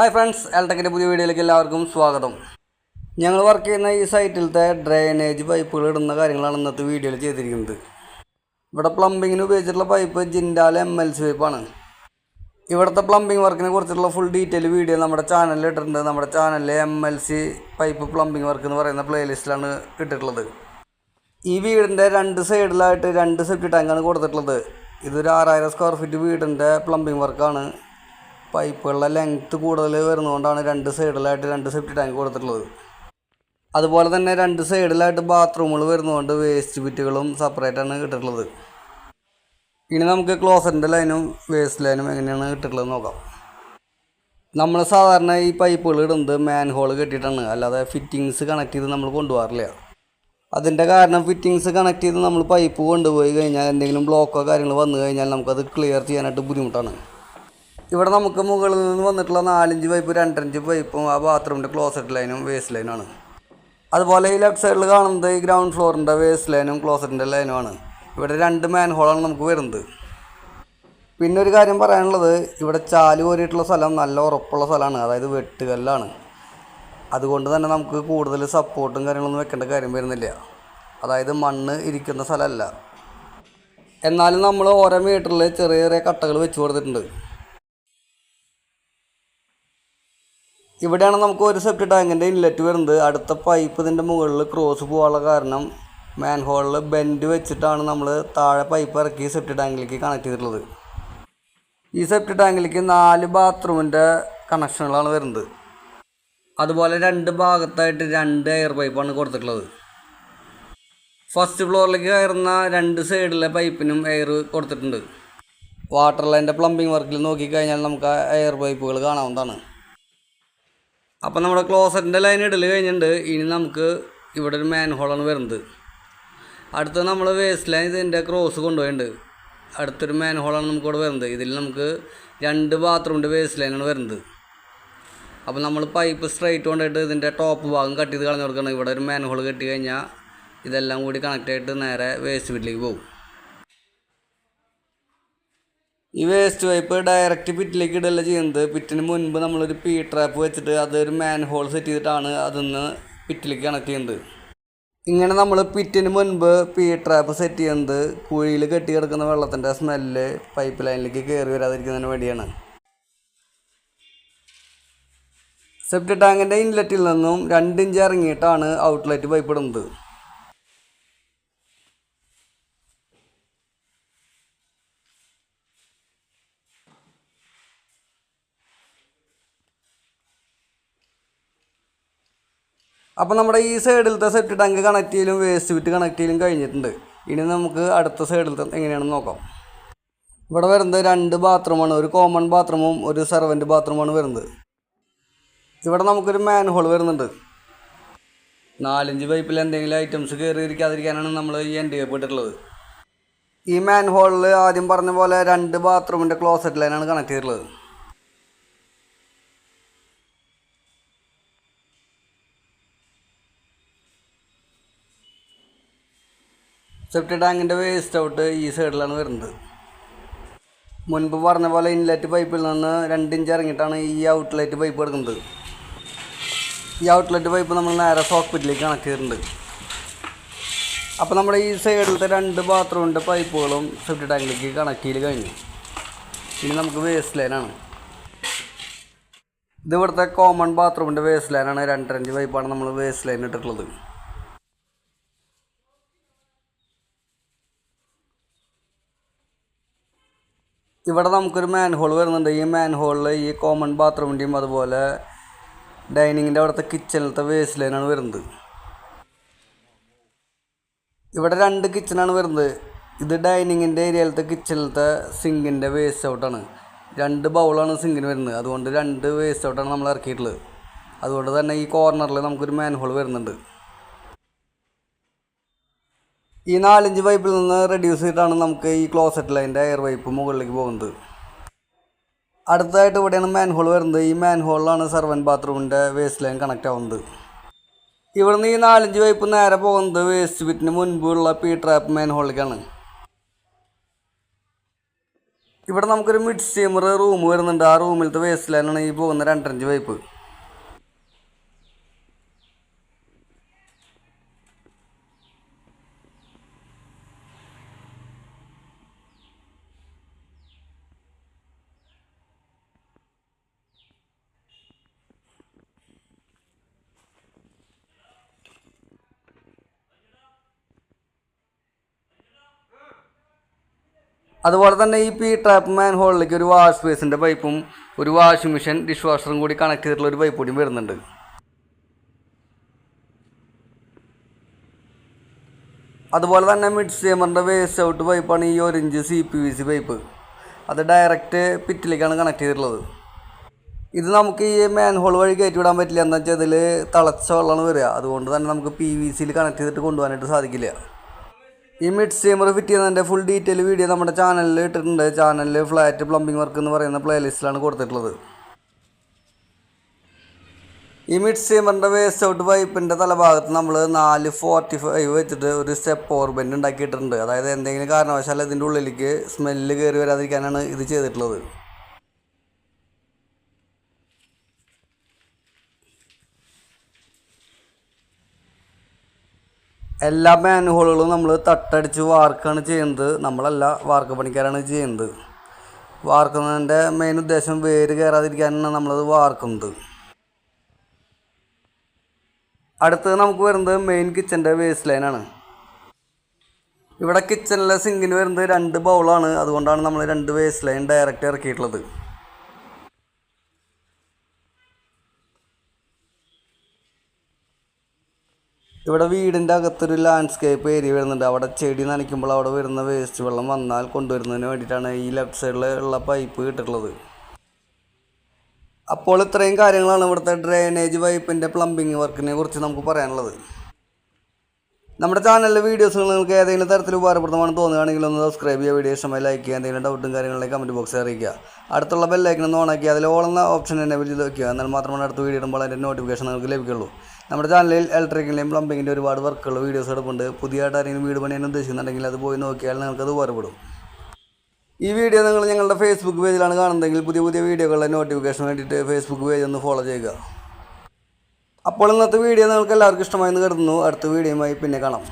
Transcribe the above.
Hi friends എൽടെക്കിന്റെ പുതിയ വീഡിയോയിലേക്ക് എല്ലാവർക്കും സ്വാഗതം. ഞങ്ങൾ വർക്ക് ചെയ്യുന്ന ഈ സൈറ്റിലത്തെ ഡ്രെയിനേജ് പൈപ്പുകൾ ഇടുന്ന കാര്യങ്ങളാണ് ഇന്നത്തെ വീഡിയോയിൽ ചെയ്തിരിക്കുന്നത്. ഇവിടെ പ്ലംബിങ്ങിന് ഉപയോഗിച്ചിട്ടുള്ള pipe Jindal M L C പൈപ്പാണ് ഇവിടുത്തെ പ്ലംബിംഗ് വർക്കിനെ കുറിച്ചുള്ള ഫുൾ ഡീറ്റെയിൽ വീഡിയോ നമ്മുടെ ചാനലിൽ ഇട്ടിട്ടുണ്ട്. നമ്മുടെ ചാനലിലെ M L C pipe plumbing work എന്ന് പറയുന്ന പ്ലേലിസ്റ്റിലാണ് ഇട്ടിട്ടുള്ളത്. ഈ വീടിന്റെ രണ്ട് സൈഡിലായിട്ട് രണ്ട് സെപ്റ്റി ടാങ്കാണ് കൊടുത്തിട്ടുള്ളത്. ഇതൊരു ആറായിരം സ്ക്വയർ ഫീറ്റ് വീടിന്റെ പ്ലംബിംഗ് വർക്കാണ് പൈപ്പുകളുടെ ലെങ്ത്ത് കൂടുതൽ വരുന്നതുകൊണ്ടാണ് രണ്ട് സൈഡിലായിട്ട് രണ്ട് സെഫ്റ്റി ടാങ്ക് കൊടുത്തിട്ടുള്ളത്. അതുപോലെ തന്നെ രണ്ട് സൈഡിലായിട്ട് ബാത്റൂമുകൾ വരുന്നതുകൊണ്ട് വേസ്റ്റ് ബിറ്റുകളും സെപ്പറേറ്റാണ് ആണ് ഇട്ടിട്ടുള്ളത് ഇനി നമുക്ക് ക്ലോസറിന്റെ ലൈനും വേസ്റ്റ് ലൈനും എങ്ങനെയാണ് കിട്ടിയിട്ടുള്ളത് നോക്കാം. നമ്മൾ സാധാരണ ഈ പൈപ്പുകൾ ഇടുന്നത് മാൻ ഹോൾ കെട്ടിയിട്ടാണ്. അല്ലാതെ ഫിറ്റിങ്സ് കണക്ട് ചെയ്ത് നമ്മൾ കൊണ്ടുപോകാറില്ല. അതിന്റെ കാരണം ഫിറ്റിങ്സ് കണക്ട് ചെയ്ത് നമ്മൾ പൈപ്പ് കൊണ്ടുപോയി കഴിഞ്ഞാൽ എന്തെങ്കിലും ബ്ലോക്കോ കാര്യങ്ങൾ വന്നു കഴിഞ്ഞാൽ നമുക്കത് ക്ലിയർ ചെയ്യാനായിട്ട് ബുദ്ധിമുട്ടാണ്. ഇവിടെ നമുക്ക് മുകളിൽ നിന്ന് വന്നിട്ടുള്ള നാലഞ്ച് പൈപ്പ് രണ്ടഞ്ച് പൈപ്പും ആ ബാത്റൂമിന്റെ ക്ലോസറ്റ് ലൈനും വേസ്റ്റ് ലൈനുമാണ് അതുപോലെ ഈ ലെഫ്റ്റ് സൈഡിൽ കാണുന്നത് ഈ ഗ്രൗണ്ട് ഫ്ലോറിന്റെ വേസ്റ്റ് ലൈനും ക്ലോസറ്റിന്റെ ലൈനുമാണ് ഇവിടെ രണ്ട് മാൻ ഹോളാണ് നമുക്ക് വരുന്നത്. പിന്നെ ഒരു കാര്യം പറയാനുള്ളത് ഇവിടെ ചാൽ കോരിയിട്ടുള്ള സ്ഥലം നല്ല ഉറപ്പുള്ള സ്ഥലമാണ് അതായത് വെട്ടുകല്ലാണ്. അതുകൊണ്ട് തന്നെ നമുക്ക് കൂടുതൽ സപ്പോർട്ടും കാര്യങ്ങളൊന്നും വെക്കേണ്ട കാര്യം വരുന്നില്ല. അതായത് മണ്ണ് ഇരിക്കുന്ന സ്ഥലമല്ല. എന്നാലും നമ്മൾ ഓരോ മീറ്ററിൽ ചെറിയ ചെറിയ കട്ടകൾ വെച്ച് കൊടുത്തിട്ടുണ്ട്. ഇവിടെയാണ് നമുക്ക് ഒരു സെപ്റ്റ് ടാങ്കിന്റെ ഇൻലെറ്റ് വരുന്നത്. അടുത്ത പൈപ്പ് ഇതിന്റെ മുകളിൽ ക്രോസ് പോകാനുള്ള കാരണം മാൻ ഹോളിൽ ബെൻഡ് വെച്ചിട്ടാണ് നമ്മൾ താഴെ പൈപ്പ് ഇറക്കി സെപ്റ്റ് ടാങ്കിലേക്ക് കണക്ട് ചെയ്തിട്ടുള്ളത്. ഈ സെപ്റ്റ് ടാങ്കിലേക്ക് നാല് ബാത്റൂമിന്റെ കണക്ഷനുകളാണ് വരുന്നത്. അതുപോലെ രണ്ട് ഭാഗത്തായിട്ട് രണ്ട് എയർ പൈപ്പാണ് കൊടുത്തിട്ടുള്ളത്. ഫസ്റ്റ് ഫ്ലോറിലേക്ക് കയറുന്ന രണ്ട് സൈഡിലെ പൈപ്പിനും എയർ കൊടുത്തിട്ടുണ്ട്. വാട്ടർ ലൈന്റെ പ്ലംബിംഗ് വർക്കിൽ നോക്കിക്കഴിഞ്ഞാൽ നമുക്ക് എയർ പൈപ്പുകൾ കാണാവുന്നതാണ്. അപ്പം നമ്മുടെ ക്ലോസറ്റിന്റെ ലൈൻ ഇടൽ കഴിഞ്ഞിട്ടുണ്ട് ഇനി നമുക്ക് ഇവിടെ ഒരു മാൻ ഹോളാണ് വരുന്നത്. അടുത്ത് നമ്മൾ വേസ്റ്റ് ലൈൻ ഇതിന്റെ ക്രോസ് കൊണ്ടുപോയിട്ടുണ്ട് അടുത്തൊരു മാൻ ഹോളാണ് നമുക്ക് ഇവിടെ വരുന്നത്. ഇതിൽ നമുക്ക് രണ്ട് ബാത്റൂമിന്റെ വേസ്റ്റ് ലൈനാണ് വരുന്നത്. അപ്പോൾ നമ്മൾ പൈപ്പ് സ്ട്രൈറ്റ് കൊണ്ടിട്ട് ഇതിന്റെ ടോപ്പ് ഭാഗം കട്ട് ചെയ്ത് കളഞ്ഞു കൊടുക്കണം. ഇവിടെ ഒരു മാൻ ഹോൾ കെട്ടി കഴിഞ്ഞാൽ ഇതെല്ലാം കൂടി കണക്റ്റ് ആയിട്ട് നേരെ വേസ്റ്റ് വീട്ടിലേക്ക് പോകും. ഈ വേസ്റ്റ് പൈപ്പ് ഡയറക്റ്റ് പിറ്റിലേക്ക് ഇടല്ല ചെയ്യുന്നത്? പിറ്റിന് മുൻപ് നമ്മളൊരു പി ട്രാപ്പ് വെച്ചിട്ട് അതൊരു മാൻ ഹോൾ സെറ്റ് ചെയ്തിട്ടാണ് അതിന്ന് പിറ്റിലേക്ക് കണക്ട് ചെയ്യുന്നത്. ഇങ്ങനെ നമ്മൾ പിറ്റിന് മുൻപ് പി ട്രാപ്പ് സെറ്റ് ചെയ്യുന്നത് കുഴിയിൽ കെട്ടി കിടക്കുന്ന വെള്ളത്തിന്റെ സ്മെല്ല് പൈപ്പ് ലൈനിലേക്ക് കയറി വരാതിരിക്കുന്നതിന് വേണ്ടിയാണ്. സെപ്റ്റ് ടാങ്കിന്റെ ഇൻലെറ്റിൽ നിന്നും രണ്ട് ഇഞ്ച് ഇറങ്ങിയിട്ടാണ് ഔട്ട്ലെറ്റ് പൈപ്പ് ഇടുന്നത്. അപ്പോൾ നമ്മുടെ ഈ സൈഡിലത്തെ സെറ്റ് ടാങ്ക് കണക്ട് ചെയ്യലും വേസ്റ്റ് വിറ്റ് കണക്ട് ചെയ്യലും കഴിഞ്ഞിട്ടുണ്ട്. ഇനി നമുക്ക് അടുത്ത സൈഡിലത്തെ എങ്ങനെയാണെന്ന് നോക്കാം. ഇവിടെ വരുന്നത് രണ്ട് ബാത്റൂമാണ് ഒരു കോമൺ ബാത്റൂമും ഒരു സെർവന്റ് ബാത്റൂമാണ് വരുന്നത്. ഇവിടെ നമുക്കൊരു മാൻ ഹോൾ വരുന്നുണ്ട്. നാലഞ്ച് പൈപ്പിൽ എന്തെങ്കിലും ഐറ്റംസ് കയറി ഇരിക്കാതിരിക്കാനാണ് നമ്മൾ ഈ എന്റെ ഇട്ടിട്ടുള്ളത്. ഈ മാൻ ഹോളിൽ ആദ്യം പറഞ്ഞ പോലെ രണ്ട് ബാത്റൂമിന്റെ ക്ലോസറ്റ് ലൈനാണ് കണക്ട് ചെയ്തിട്ടുള്ളത്. സെപ്റ്റി ടാങ്കിന്റെ വേസ്റ്റ് ഔട്ട് ഈ സൈഡിലാണ് വരുന്നത്. മുൻപ് പറഞ്ഞ പോലെ ഇൻലെറ്റ് പൈപ്പിൽ നിന്ന് രണ്ട് ഇഞ്ച് ഇറങ്ങിയിട്ടാണ് ഈ ഔട്ട്ലെറ്റ് പൈപ്പ് എടുക്കുന്നത്. ഈ ഔട്ട്ലെറ്റ് പൈപ്പ് നമ്മൾ നേരെ സോക്കറ്റിലേക്ക് കണക്ട് ചെയ്തിട്ടുണ്ട്. അപ്പോൾ നമ്മുടെ ഈ സൈഡിലത്തെ രണ്ട് ബാത്റൂമിന്റെ പൈപ്പുകളും സെപ്റ്റ് ടാങ്കിലേക്ക് കണക്ട് ചെയ്ത് കഴിഞ്ഞു. ഇനി നമുക്ക് വേസ്റ്റ് ലൈനാണ് ഇത് ഇവിടുത്തെ കോമൺ ബാത്റൂമിന്റെ വേസ്റ്റ് ലൈനാണ് രണ്ടരഞ്ച് പൈപ്പാണ് നമ്മൾ വേസ്റ്റ് ലൈൻ ഇട്ടിട്ടുള്ളത്. ഇവിടെ നമുക്കൊരു മാൻ ഹോൾ വരുന്നുണ്ട്. ഈ മാൻ ഹോളിൽ ഈ കോമൺ ബാത്റൂമിന്റെയും അതുപോലെ ഡൈനിങ്ങിന്റെ അവിടുത്തെ കിച്ചണിലത്തെ വേസ്റ്റ് ലൈനാണ് വരുന്നത്. ഇവിടെ രണ്ട് കിച്ചണാണ് വരുന്നത്. ഇത് ഡൈനിങ്ങിന്റെ ഏരിയയിലത്തെ കിച്ചണിലത്തെ സിങ്കിന്റെ വേസ്റ്റ് ഔട്ടാണ് രണ്ട് ബൗളാണ് സിങ്കിന് വരുന്നത്. അതുകൊണ്ട് രണ്ട് വേസ്റ്റ് ഔട്ടാണ് നമ്മൾ ഇറക്കിയിട്ടുള്ളത്. അതുകൊണ്ട് തന്നെ ഈ കോർണറിൽ നമുക്കൊരു മാൻ ഹോൾ വരുന്നുണ്ട്. ഈ നാലഞ്ച് പൈപ്പിൽ നിന്ന് റെഡ്യൂസ് ചെയ്തിട്ടാണ് നമുക്ക് ഈ ക്ലോസറ്റ് ലൈന്റെ എയർ പൈപ്പ് മുകളിലേക്ക് പോകുന്നത്. അടുത്തതായിട്ട് ഇവിടെയാണ് മാൻഹോൾ വരുന്നത്. ഈ മാൻഹോളിലാണ് സെർവൻ ബാത്റൂമിന്റെ വേസ്റ്റ് ലൈൻ കണക്റ്റ് ആവുന്നത്. ഇവിടുന്ന് ഈ നാലഞ്ച് പൈപ്പ് നേരെ പോകുന്നത് വേസ്റ്റ് ബിറ്റിന് മുൻപുള്ള പി ട്രാപ്പ് മാൻഹോളിലേക്കാണ് ഇവിടെ നമുക്കൊരു മിഡ് സ്റ്റീമർ റൂം വരുന്നുണ്ട്. ആ റൂമിലത്തെ വേസ്റ്റ് ലൈനാണ് ഈ പോകുന്ന രണ്ടരഞ്ച് പൈപ്പ് അതുപോലെ തന്നെ ഈ പി ട്രാപ്പ് മാൻ ഹോളിലേക്ക് ഒരു വാഷ് ബേസിന്റെ പൈപ്പും ഒരു വാഷിംഗ് മെഷീൻ ഡിഷ് വാഷറും കൂടി കണക്ട് ചെയ്തിട്ടുള്ള ഒരു പൈപ്പ് കൂടി വരുന്നുണ്ട്. അതുപോലെ തന്നെ മിഡ് സ്റ്റീമറിന്റെ വേസ്റ്റ് ഔട്ട് പൈപ്പാണ് ഈ ഒരു inch C P V C pipe അത് ഡയറക്റ്റ് പിറ്റിലേക്കാണ് കണക്ട് ചെയ്തിട്ടുള്ളത്. ഇത് നമുക്ക് ഈ മാൻ ഹോൾ വഴി കയറ്റി വിടാൻ പറ്റില്ല. എന്താ വെച്ചാൽ ഇതിൽ തിളച്ച വെള്ളമാണ് വരിക. അതുകൊണ്ട് തന്നെ നമുക്ക് പി വി സിയിൽ കണക്ട് ചെയ്തിട്ട് കൊണ്ടുപോകാനായിട്ട് സാധിക്കില്ല. ഈ മിഡ് സ്റ്റീമർ ഫിറ്റ് ചെയ്യുന്നതിന്റെ ഫുൾ ഡീറ്റെയിൽ വീഡിയോ നമ്മുടെ ചാനലിൽ ഇട്ടിട്ടുണ്ട്. ചാനലിൽ ഫ്ലാറ്റ് പ്ലംബിംഗ് വർക്ക് എന്ന് പറയുന്ന പ്ലേലിസ്റ്റിലാണ് കൊടുത്തിട്ടുള്ളത്. ഈ മിഡ് സ്റ്റീമറിന്റെ വേസ്റ്റ് ഔട്ട് പൈപ്പിന്റെ തലഭാഗത്ത് നമ്മൾ നാല് ഫോർട്ടി ഫൈവ് വെച്ചിട്ട് ഒരു സ്റ്റെപ്പ് ഓവർ ബെൻഡ് ഉണ്ടാക്കിയിട്ടുണ്ട്. അതായത് എന്തെങ്കിലും കാരണവശാൽ ഇതിന്റെ ഉള്ളിലേക്ക് സ്മെല്ല് കയറി വരാതിരിക്കാനാണ് ഇത് ചെയ്തിട്ടുള്ളത്. എല്ലാ മാൻഹോളുകളും നമ്മൾ തട്ടടിച്ച് വാർക്കാണ് ചെയ്യുന്നത്. നമ്മളല്ല വാർക്ക പണിക്കാരാണ് ചെയ്യുന്നത്. വാർക്കുന്നതിന്റെ മെയിൻ ഉദ്ദേശം വേര് കയറാതിരിക്കാനാണ് നമ്മളത് വാർക്കുന്നത്. അടുത്തത് നമുക്ക് വരുന്നത് മെയിൻ കിച്ചന്റെ വേസ്റ്റ് ലൈനാണ് ഇവിടെ കിച്ചണിലെ സിങ്കിന് വരുന്നത് രണ്ട് ബൗളാണ് അതുകൊണ്ടാണ് നമ്മൾ രണ്ട് വേസ്റ്റ് ലൈൻ ഡയറക്റ്റ് ഇറക്കിയിട്ടുള്ളത്. ഇവിടെ വീടിന്റെ അകത്തൊരു ലാൻഡ്സ്കേപ്പ് ഏരിയ വരുന്നുണ്ട്. അവിടെ ചെടി നനയ്ക്കുമ്പോൾ അവിടെ വരുന്ന വേസ്റ്റ് വെള്ളം വന്നാൽ കൊണ്ടുവരുന്നതിന് വേണ്ടിയിട്ടാണ് ഈ ലെഫ്റ്റ് സൈഡിൽ ഉള്ള പൈപ്പ് ഇട്ടിട്ടുള്ളത് അപ്പോൾ ഇത്രയും കാര്യങ്ങളാണ് ഇവിടുത്തെ ഡ്രെയിനേജ് പൈപ്പിന്റെ പ്ലംബിംഗ് വർക്കിനെ കുറിച്ച് നമുക്ക് പറയാനുള്ളത്. നമ്മുടെ ചാനലിലെ വീഡിയോസ് നിങ്ങൾക്ക് ഏതെങ്കിലും തരത്തിൽ ഉപകാരപ്രദമാണ് തോന്നുകയാണെങ്കിൽ ഒന്ന് സബ്സ്ക്രൈബ് ചെയ്യുക വീഡിയോ ഇഷ്ടമായി ലൈക്ക് ചെയ്യുക എന്തെങ്കിലും ഡൗട്ടും കാര്യങ്ങളിലേക്ക് കമന്റ് ബോക്സിൽ അറിയിക്കുക. അടുത്തുള്ള ബെല്ലൈക്കൺ ഒന്ന് ഓണാക്കി അതിൽ ഓളുന്ന ഓപ്ഷൻ എന്നെ വിളിച്ച് വെക്കുക എന്നാൽ മാത്രമാണ് അടുത്ത വീഡിയോ ഇടുമ്പോൾ അതിന്റെ നോട്ടിഫിക്കേഷൻ നിങ്ങൾക്ക് ലഭിക്കുള്ളൂ. നമ്മുടെ ചാനലിൽ ഇലക്ട്രിക്കലിന്റെയും പ്ലംബിങ്ങിന്റെ ഒരുപാട് വർക്കുകൾ വീഡിയോസ് എടുപ്പുണ്ട്. പുതിയതായിട്ട് ആരെങ്കിലും വീട് പണിയാൻ ഉദ്ദേശിക്കുന്നുണ്ടെങ്കിൽ അത് പോയി നോക്കിയാൽ നിങ്ങൾക്കത് ഉപകാരപ്പെടും. ഈ വീഡിയോ നിങ്ങൾ ഞങ്ങളുടെ ഫേസ്ബുക്ക് പേജിലാണ് കാണുന്നതെങ്കിൽ പുതിയ പുതിയ വീഡിയോകളുടെ നോട്ടിഫിക്കേഷൻ വേണ്ടിയിട്ട് ഫേസ്ബുക്ക് പേജ് ഒന്ന് ഫോളോ ചെയ്യുക. അപ്പോൾ ഇന്നത്തെ വീഡിയോ നിങ്ങൾക്ക് എല്ലാവർക്കും ഇഷ്ടമായി എന്ന് കരുതുന്നു. അടുത്ത വീഡിയോയുമായി പിന്നെ കാണാം.